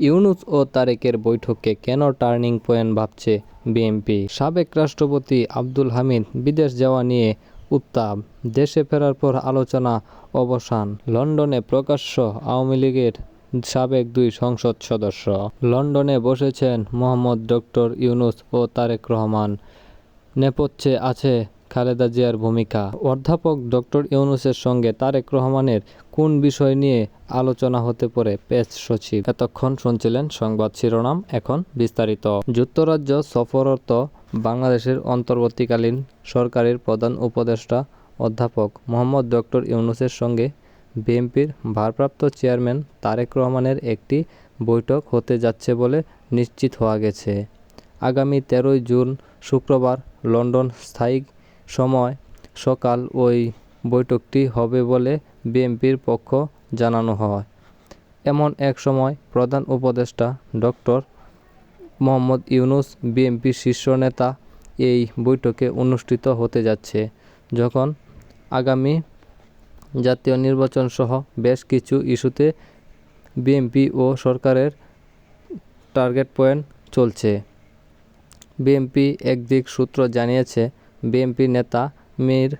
ইউনূস ও তারেকের বৈঠককে কেন turning point ভাবছে বিএনপি? সাবেক রাষ্ট্রপতি আব্দুল হামিদ বিদেশ যাওয়া নিয়ে উত্তাপ, দেশে ফেরার পর আলোচনা, অবসান। লন্ডনে প্রকাশ্য আওয়ামী লীগের সাবেক দুই সংসদ সদস্য। লন্ডনে বসেছেন মোহাম্মদ ডক্টর ইউনুস ও তারেক রহমান। নেপথ্যে আছে খালেদা জিয়ার ভূমিকা। অধ্যাপক ডক্টর ইউনুসের সঙ্গে তারেক রহমানের কোন বিষয় নিয়ে আলোচনা হতে পারে পেস সচিব। এতক্ষণ শুনছিলেন সংবাদ শিরোনাম, এখন বিস্তারিত। যুক্তরাজ্য সফররত বাংলাদেশের অন্তর্বর্তীকালীন সরকারের প্রধান উপদেষ্টা অধ্যাপক মোহাম্মদ ডক্টর ইউনুসের সঙ্গে বিএনপির ভারপ্রাপ্ত চেয়ারম্যান তারেক রহমানের একটি বৈঠক হতে যাচ্ছে বলে নিশ্চিত হওয়া গেছে। আগামী তেরোই জুন শুক্রবার লন্ডন স্থায়ী সময়, সকাল ওই বৈঠকটি হবে বলে বিএনপির পক্ষ জানানো হয়। এমন এক সময় প্রধান উপদেষ্টা ডক্টর মোহাম্মদ ইউনূস বিএনপির শীর্ষ নেতা, এই বৈঠকে অনুষ্ঠিত হতে যাচ্ছে, যখন আগামী জাতীয় নির্বাচন সহ বেশ কিছু ইস্যুতে বিএনপি ও সরকারের টার্গেট পয়েন্ট চলছে। বিএনপি একদিক সূত্র জানিয়েছে বিএনপি নেতা মীর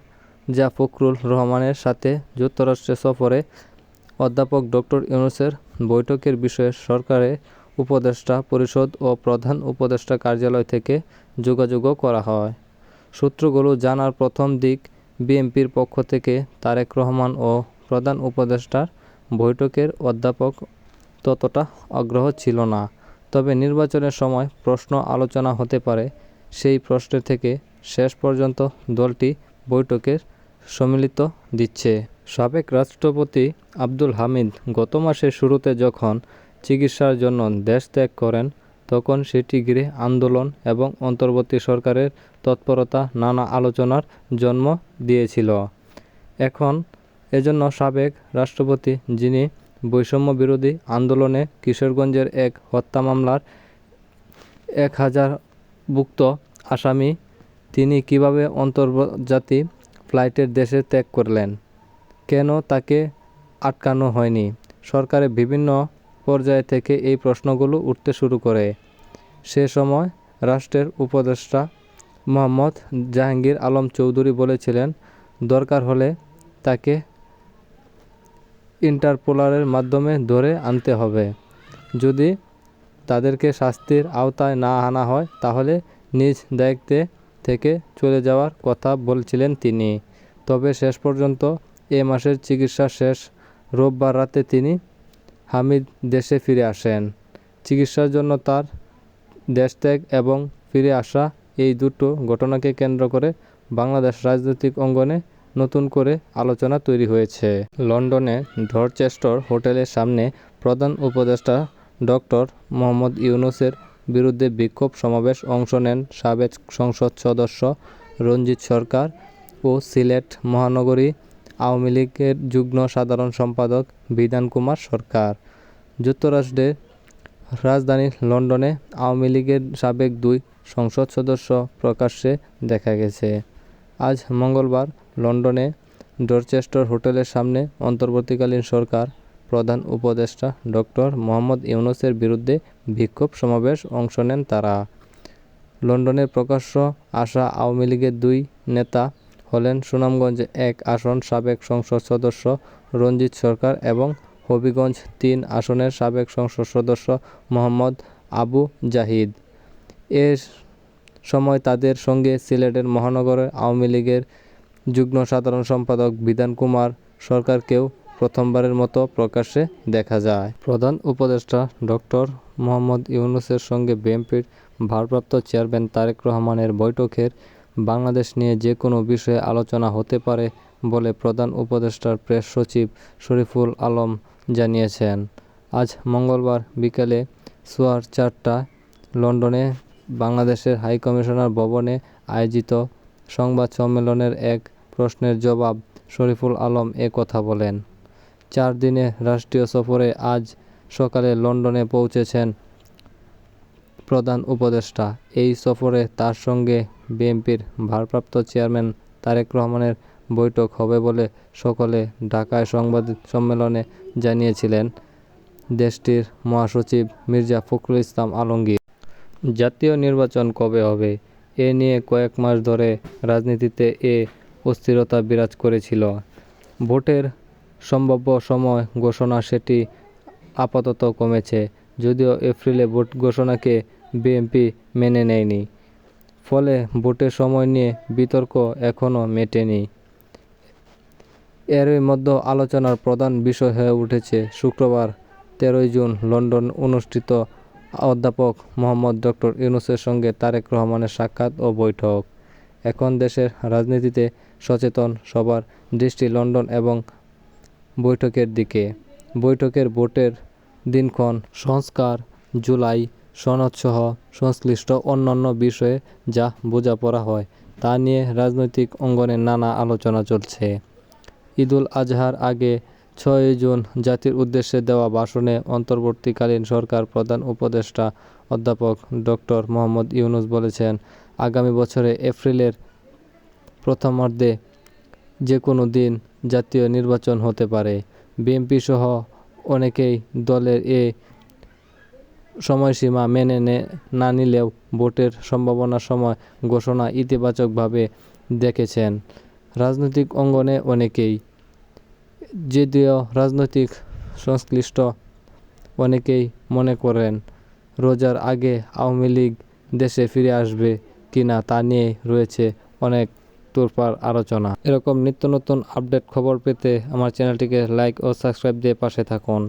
জা ফখরুল রহমানের সাথে যুক্তরাষ্ট্রে সফরে অধ্যাপক ডক্টর ইউনুসের বৈঠকের বিষয়ে সরকারের উপদেষ্টা পরিষদ ও প্রধান উপদেষ্টা কার্যালয় থেকে যোগাযোগও করা হয়। সূত্রগুলো জানার প্রথম দিক, বিএনপির পক্ষ থেকে তারেক রহমান ও প্রধান উপদেষ্টার বৈঠকের অধ্যাপক ততটা আগ্রহ ছিল না। তবে নির্বাচনের সময় প্রশ্ন আলোচনা হতে পারে, সেই প্রশ্নের থেকে শেষ পর্যন্ত দলটি বৈঠকের সম্মিলিত দিচ্ছে। সাবেক রাষ্ট্রপতি আব্দুল হামিদ গত মাসের শুরুতে যখন চিকিৎসার জন্য দেশ ত্যাগ করেন, তখন সেটি ঘিরে আন্দোলন এবং অন্তর্বর্তী সরকারের তৎপরতা নানা আলোচনার জন্ম দিয়েছিল। এখন এজন্য সাবেক রাষ্ট্রপতি যিনি বৈষম্য বিরোধী আন্দোলনে কিশোরগঞ্জের এক হত্যা মামলার এক হাজার ভুক্ত আসামি তিনি কীভাবে অন্তর্জাতি ফ্লাইটের দেশে ত্যাগ করলেন? কেন তাকে আটকানো হয়নি? সরকারের বিভিন্ন পর্যায় থেকে এই প্রশ্নগুলো উঠতে শুরু করে। সে সময় রাষ্ট্রের উপদেষ্টা মোহাম্মদ জাহাঙ্গীর আলম চৌধুরী বলেছিলেন, দরকার হলে তাকে ইন্টারপোলারের মাধ্যমে ধরে আনতে হবে। যদি তাদেরকে শাস্তির আওতায় না আনা হয়, তাহলে নিজ দায়িত্বে থেকে চলে যাওয়ার কথা বলছিলেন তিনি। তবে শেষ পর্যন্ত এ মাসের চিকিৎসা শেষ। রোববার রাতে তিনি হামিদ দেশে ফিরে আসেন। চিকিৎসার জন্য তার দেশত্যাগ এবং ফিরে আসা এই দুটো ঘটনাকে কেন্দ্র করে বাংলাদেশ রাজনৈতিক অঙ্গনে নতুন করে আলোচনা তৈরি হয়েছে। লন্ডনে ডরচেস্টর হোটেলের সামনে প্রধান উপদেষ্টা ডক্টর মোহাম্মদ ইউনূসের বিরুদ্ধে বিক্ষোভ সমাবেশ অংশ নেন সাবেক সংসদ সদস্য রঞ্জিত সরকার ও সিলেট মহানগরী আওয়ামী লীগের যুগ্ম সাধারণ সম্পাদক বিধান কুমার সরকার। যুক্তরাষ্ট্রের রাজধানী লন্ডনে আওয়ামী লীগের সাবেক দুই সংসদ সদস্য প্রকাশ্যে দেখা গেছে। আজ মঙ্গলবার লন্ডনে ডরচেস্টর হোটেলের সামনে অন্তর্বর্তীকালীন সরকার প্রধান উপদেষ্টা ডক্টর মোহাম্মদ ইউনুসের বিরুদ্ধে বিক্ষোভ সমাবেশ অংশ নেন তারা। লন্ডনের প্রকাশ্য আসা আওয়ামী লীগের দুই নেতা হলেন সুনামগঞ্জ এক আসন সাবেক সংসদ সদস্য রঞ্জিত সরকার এবং হবিগঞ্জ তিন আসনের সাবেক সংসদ সদস্য মোহাম্মদ আবু জাহিদ। এ সময় তাদের সঙ্গে সিলেটের মহানগরের আওয়ামী লীগের যুগ্ম সাধারণ সম্পাদক বিধান কুমার সরকারকেও প্রথমবারের মতো প্রকাশ্যে দেখা যায়। প্রধান উপদেষ্টা ডক্টর মোহাম্মদ ইউনুসের সঙ্গে বিএনপির ভারপ্রাপ্ত চেয়ারম্যান তারেক রহমানের বৈঠকের বাংলাদেশ নিয়ে যে কোনো বিষয়ে আলোচনা হতে পারে বলে প্রধান উপদেষ্টার প্রেস সচিব শরীফুল আলম জানিয়েছেন। আজ মঙ্গলবার বিকেলে সোয়ার চারটায় লন্ডনে বাংলাদেশের হাইকমিশনার ভবনে আয়োজিত সংবাদ সম্মেলনের এক প্রশ্নের জবাব শরীফুল আলম এ কথা বলেন। চার দিনের রাষ্ট্রীয় সফরে আজ সকালে লন্ডনে পৌঁছেছেন প্রধান উপদেষ্টা। এই সফরে তার সঙ্গে বিএনপির ভারপ্রাপ্ত চেয়ারম্যান তারেক রহমানের বৈঠক হবে বলে সকলে ঢাকায় সংবাদ সম্মেলনে জানিয়েছিলেন। দেশটির মহাসচিব মির্জা ফখরুল ইসলাম আলমগীর। জাতীয় নির্বাচন কবে হবে? এ নিয়ে কয়েক মাস ধরে রাজনীতিতে এ অস্থিরতা বিরাজ করেছিল। ভোটের সম্ভাব্য সময় ঘোষণা সেটি আপাতত কমেছে, যদিও এপ্রিলে ভোট ঘোষণাকে বিএনপি মেনে নেয়নি। ফলে ভোটের সময় নিয়ে বিতর্ক এখনও মেটেনি। এরই মধ্যে আলোচনার প্রধান বিষয় হয়ে উঠেছে শুক্রবার, তেরোই জুন, লন্ডন অনুষ্ঠিত অধ্যাপক মোহাম্মদ ডক্টর ইউনুসের সঙ্গে তারেক রহমানের সাক্ষাৎ ও বৈঠক। এখন দেশের রাজনীতিতে সচেতন সবার দৃষ্টি লন্ডন এবং বৈঠকের দিকে। বৈঠকের ভোটের দিনক্ষণ সংস্কার, জুলাই সনদসহ সংশ্লিষ্ট অন্যান্য বিষয়ে যা বোঝাপড়া হয়, তা নিয়ে রাজনৈতিক অঙ্গনে নানা আলোচনা চলছে। ঈদুল আজহার আগে ছয়ই জুন জাতির উদ্দেশ্যে দেওয়া ভাষণে অন্তর্বর্তীকালীন সরকার প্রধান উপদেষ্টা অধ্যাপক ডক্টর মোহাম্মদ ইউনুস বলেছেন, আগামী বছরে এপ্রিলের প্রথমার্ধে যে কোনো দিন জাতীয় নির্বাচন হতে পারে। বিএনপি সহ অনেকেই দলের এ সময়সীমা মেনে নে- নিলেও ভোটের সম্ভাবনার সময় ঘোষণা ইতিবাচকভাবে দেখেছেন। রাজনৈতিক অঙ্গনে অনেকেই, যদিও রাজনৈতিক সংশ্লিষ্ট অনেকেই মনে করেন, রোজার আগে আওয়ামী লীগ দেশে ফিরে আসবে কিনা তা নিয়ে রয়েছে অনেক তোরপাড় আলোচনা। এরকম নিত্য নতুন আপডেট খবর পেতে আমার চ্যানেলটিকে লাইক ও সাবস্ক্রাইব দিয়ে পাশে থাকুন।